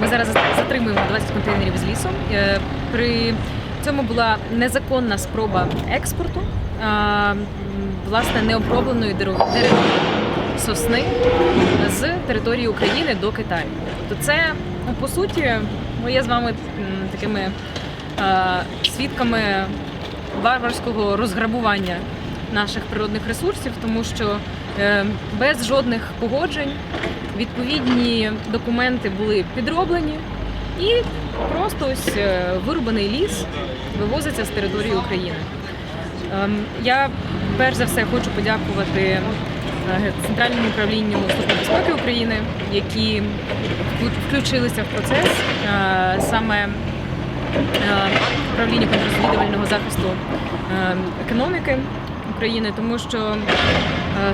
Ми зараз затримуємо 20 контейнерів з лісом. Е, При цьому була незаконна спроба експорту власне необробленої дерев- деревини сосни з території України до Китаю. Тобто це ну, по суті ми є з вами такими е, свідками варварського розграбування наших природних ресурсів, тому що е, без жодних погоджень. Відповідні документи були підроблені. І просто ось е, вирубаний ліс вивозиться з території України. Ем, Я перш за все хочу подякувати е, Центральному управлінню Служби безпеки України, які включилися в процес Е, саме е, управління контррозвідувального захисту е, економіки України, тому що е,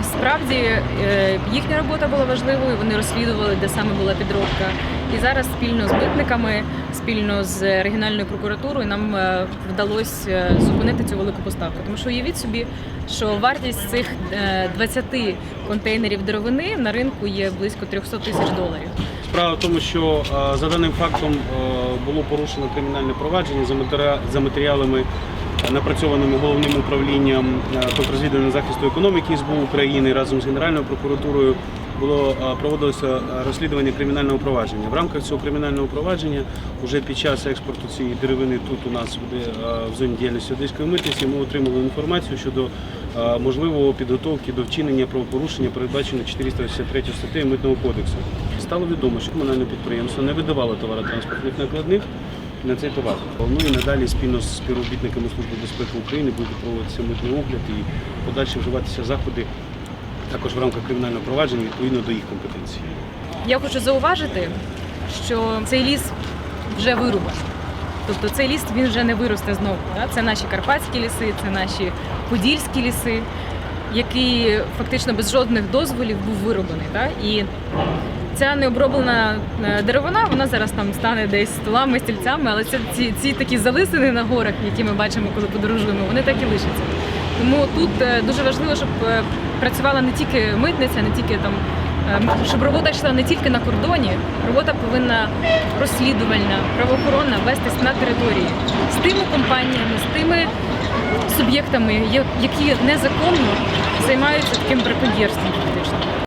справді е, їхня робота була важливою. Вони розслідували, де саме була підробка. І зараз спільно з митниками, спільно з регіональною прокуратурою нам е, вдалося е, зупинити цю велику поставку. Тому що уявіть собі, що вартість цих е, 20 контейнерів деревини на ринку є близько 300 тисяч доларів. Справа в тому, що е, за даним фактом е, було порушено кримінальне провадження за матеріалами, е, напрацьованими головним управлінням е, контррозвідувального захисту економіки СБУ України разом з Генеральною прокуратурою. Було е, проводилося е, розслідування кримінального провадження. В рамках цього кримінального провадження вже під час експорту цієї деревини тут у нас буде в зоні діяльності Одеської митниці. Ми отримали інформацію щодо можливого підготовки до вчинення правопорушення, передбачено 483 статтею Митного кодексу. Стало відомо, що комунальне підприємство не видавало товаротранспортних накладних на цей товар. Ну і надалі спільно з співробітниками Служби безпеки України буде проводитися митний огляд і подальше вживатися заходи також в рамках кримінального провадження відповідно до їх компетенції. Я хочу зауважити, що цей ліс вже вирубаний. Тобто цей ліс він вже не виросте знову. Це наші карпатські ліси, це наші подільські ліси, який фактично без жодних дозволів був вирубаний. Да? І ця необроблена е, деревина, вона зараз там стане десь столами, стільцями, але це ці, ці такі залисини на горах, які ми бачимо, коли подорожуємо, вони так і лишаться. Тому тут е, дуже важливо, щоб е, працювала не тільки митниця, не тільки там, щоб робота йшла не тільки на кордоні, робота повинна розслідувальна, правоохоронна вестись на території з тими компаніями, з тими суб'єктами, які незаконно займаються таким браконьєрством фактично.